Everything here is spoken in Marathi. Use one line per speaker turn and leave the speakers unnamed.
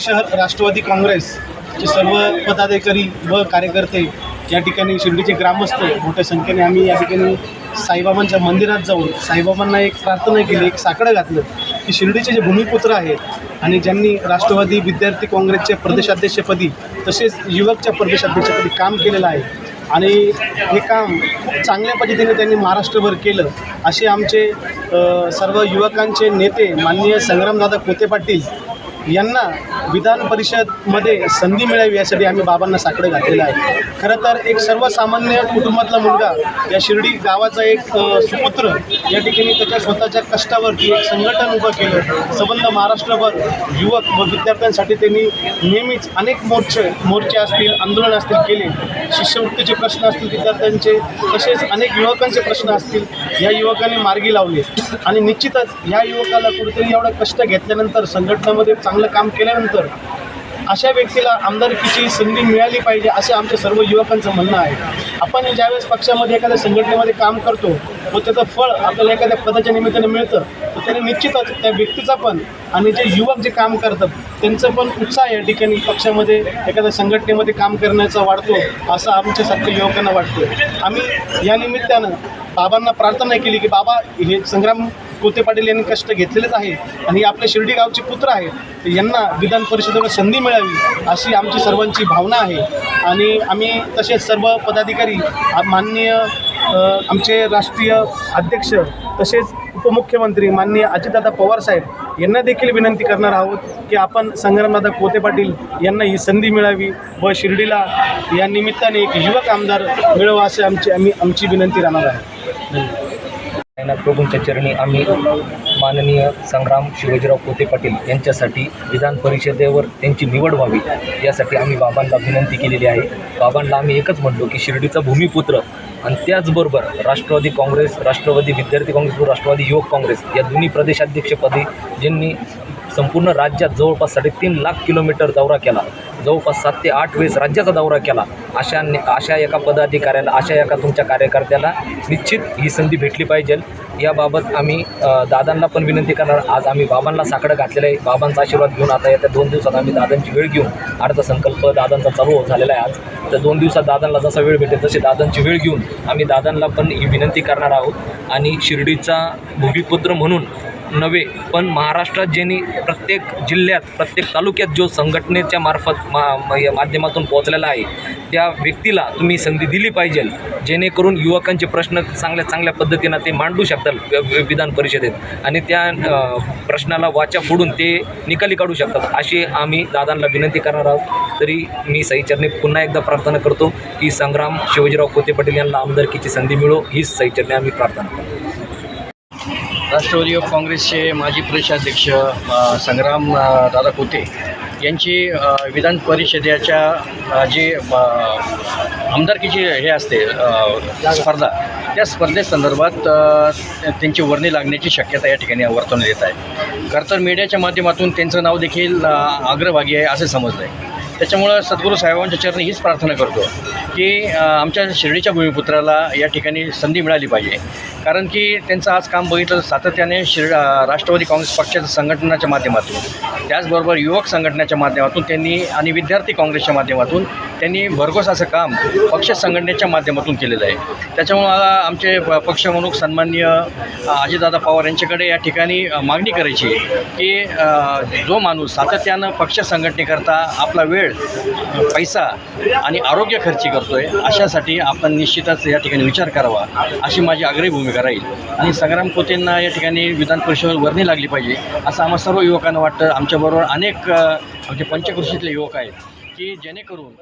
शहर राष्ट्रवादी काँग्रेसचे सर्व पदाधिकारी व कार्यकर्ते या ठिकाणी शिर्डीचे ग्रामस्थ मोठ्या संख्येने आम्ही या ठिकाणी साईबाबांच्या मंदिरात जाऊन साईबाबांना एक प्रार्थना केली एक साकडं घातलं की शिर्डीचे जे भूमिपुत्र आहेत आणि ज्यांनी राष्ट्रवादी विद्यार्थी काँग्रेसच्या प्रदेशाध्यक्षपदी तसेच युवकच्या प्रदेशाध्यक्षपदी काम केलेलं आहे आणि हे काम खूप चांगल्या पद्धतीने त्यांनी महाराष्ट्रभर केलं असे आमचे सर्व युवकांचे नेते माननीय संग्रामदादा कोते पाटील यांना विधान परिषदमध्ये संधी मिळावी यासाठी आम्ही बाबांना साकडं घातलेलं आहे. खरं तर एक सर्वसामान्य कुटुंबातला मुलगा या शिर्डी गावाचा एक सुपुत्र या ठिकाणी त्याच्या स्वतःच्या कष्टावरती एक संघटन उभं केलं. संबंध महाराष्ट्रभर युवक व विद्यार्थ्यांसाठी त्यांनी नेहमीच अनेक मोर्चे मोर्चे असतील आंदोलन असतील केले. शिष्यवृत्तीचे प्रश्न असतील विद्यार्थ्यांचे तसेच अनेक युवकांचे प्रश्न असतील या युवकांनी मार्गी लावले. आणि निश्चितच ह्या युवकाला कुठेतरी एवढं कष्ट घेतल्यानंतर संघटनेमध्ये चांगलं काम केल्यानंतर अशा व्यक्तीला आमदारकीची संधी मिळाली पाहिजे असं आमच्या सर्व युवकांचं म्हणणं आहे. आपण ज्यावेळेस पक्षामध्ये एखाद्या संघटनेमध्ये काम करतो व त्याचं फळ आपल्याला एखाद्या पदाच्या निमित्ताने मिळतं. तर त्याने निश्चितच त्या व्यक्तीचा पण आणि जे युवक जे काम करतात त्यांचं पण उत्साह या ठिकाणी पक्षामध्ये एखाद्या संघटनेमध्ये काम करण्याचा वाढतो असं आमच्यासारख्या युवकांना वाटतो आम्ही या निमित्तानं बाबांना प्रार्थना केली की बाबा हे संग्राम कोते पाटील यांनी कष्ट घेतलेलेच आहे आणि हे आपले शिर्डी गावचे पुत्र आहेत तर यांना विधान परिषदेवर संधी मिळावी अशी आमची सर्वांची भावना आहे. आणि आम्ही तसेच सर्व पदाधिकारी माननीय आमचे राष्ट्रीय अध्यक्ष तसेच उपमुख्यमंत्री माननीय अजितदादा पवारसाहेब यांना देखील विनंती करणार आहोत की आपण संग्रामदादा कोते पाटील यांना ही संधी मिळावी व शिर्डीला या निमित्ताने एक युवक आमदार मिळवा असे आमची आम्ही आमची विनंती राहणार आहे.
प्रभूंच्या चरणी आम्ही माननीय संग्राम शिवाजीराव कोते पाटील यांच्यासाठी विधान परिषदेवर त्यांची निवड व्हावी यासाठी आम्ही बाबांना विनंती केलेली आहे. बाबांना आम्ही एकच म्हणलो की शिर्डीचा भूमिपुत्र आणि त्याचबरोबर राष्ट्रवादी काँग्रेस राष्ट्रवादी विद्यार्थी काँग्रेस व राष्ट्रवादी युवक काँग्रेस या दोन्ही प्रदेशाध्यक्षपदी ज्यांनी संपूर्ण राज्यात जवळपास साडेतीन लाख किलोमीटर दौरा केला जवळपास सात ते आठ वेळेस राज्याचा दौरा केला अशा अशा एका पदाधिकाऱ्याला अशा एका तुमच्या कार्यकर्त्याला निश्चित ही संधी भेटली पाहिजे. याबाबत आम्ही दादांना पण विनंती करणार. आज आम्ही बाबांना साकडं घातलेलं आहे. बाबांचा आशीर्वाद घेऊन आता येत्या दोन दिवसात आम्ही दादांची वेळ घेऊन अर्थसंकल्प दादांचा चालू झालेला आहे आज. तर दोन दिवसात दादांना जसा वेळ भेटेल तशी दादांची वेळ घेऊन आम्ही दादांना पण ही विनंती करणार आहोत. आणि शिर्डीचा भूमिपुत्र म्हणून नव्हे पण महाराष्ट्रात ज्यांनी प्रत्येक जिल्ह्यात प्रत्येक तालुक्यात जो संघटनेच्या मार्फत मा माध्यमातून पोहोचलेला आहे त्या व्यक्तीला तुम्ही संधी दिली पाहिजे जेणेकरून युवकांचे प्रश्न चांगल्या चांगल्या पद्धतीनं ते मांडू शकतात विधान परिषदेत. आणि त्या प्रश्नाला वाचा फोडून ते निकाली काढू शकतात. अशी आम्ही दादांना विनंती करणार आहोत. तरी मी सईचरणी पुन्हा एकदा प्रार्थना करतो की संग्राम शिवाजीराव कोते पाटील यांना आमदारकीची संधी मिळो हीच सईचरणी आम्ही प्रार्थना करतो.
राष्ट्रवादी युवक काँग्रेसचे माजी प्रदेशाध्यक्ष संग्राम दादा कोते यांची विधान परिषदेच्या जे आमदारकीची हे असते स्पर्धा त्या स्पर्धेसंदर्भात त्यांची वर्णी लागण्याची शक्यता या ठिकाणी वर्तवण्यात येत आहे. खरं तर मीडियाच्या माध्यमातून त्यांचं नाव देखील अग्रभागी आहे असे समजलं आहे. त्याच्यामुळं सद्गुरू साहेबांच्या चरणी हीच प्रार्थना करतो की आमच्या शिर्डीच्या भूमिपुत्राला या ठिकाणी संधी मिळाली पाहिजे. कारण की त्यांचं आज काम बघितलं तर सातत्याने शिर राष्ट्रवादी काँग्रेस पक्षाच्या संघटनाच्या माध्यमातून त्याचबरोबर युवक संघटनेच्या माध्यमातून त्यांनी आणि विद्यार्थी काँग्रेसच्या माध्यमातून त्यांनी भरघोस असं काम पक्ष संघटनेच्या माध्यमातून केलेलं आहे. त्याच्यामुळं मला आमचे प- पक्षप्रमुख सन्माननीय अजितदादा पवार यांच्याकडे या ठिकाणी मागणी करायची आहे की जो माणूस सातत्यानं पक्ष संघटनेकरता आपला वेळ वेळ पैसा आणि आरोग्य खर्ची आहे अशासाठी आपण निश्चितच या ठिकाणी विचार करावा अशी माझी आग्रही भूमिका राहील. आणि संग्राम खोतेंना या ठिकाणी विधान परिषदेवर वर्णी लागली पाहिजे असं आम्हा सर्व युवकांना वाटतं. आमच्याबरोबर अनेक आमचे म्हणजे पंचकृषीतले युवक आहेत की जेणेकरून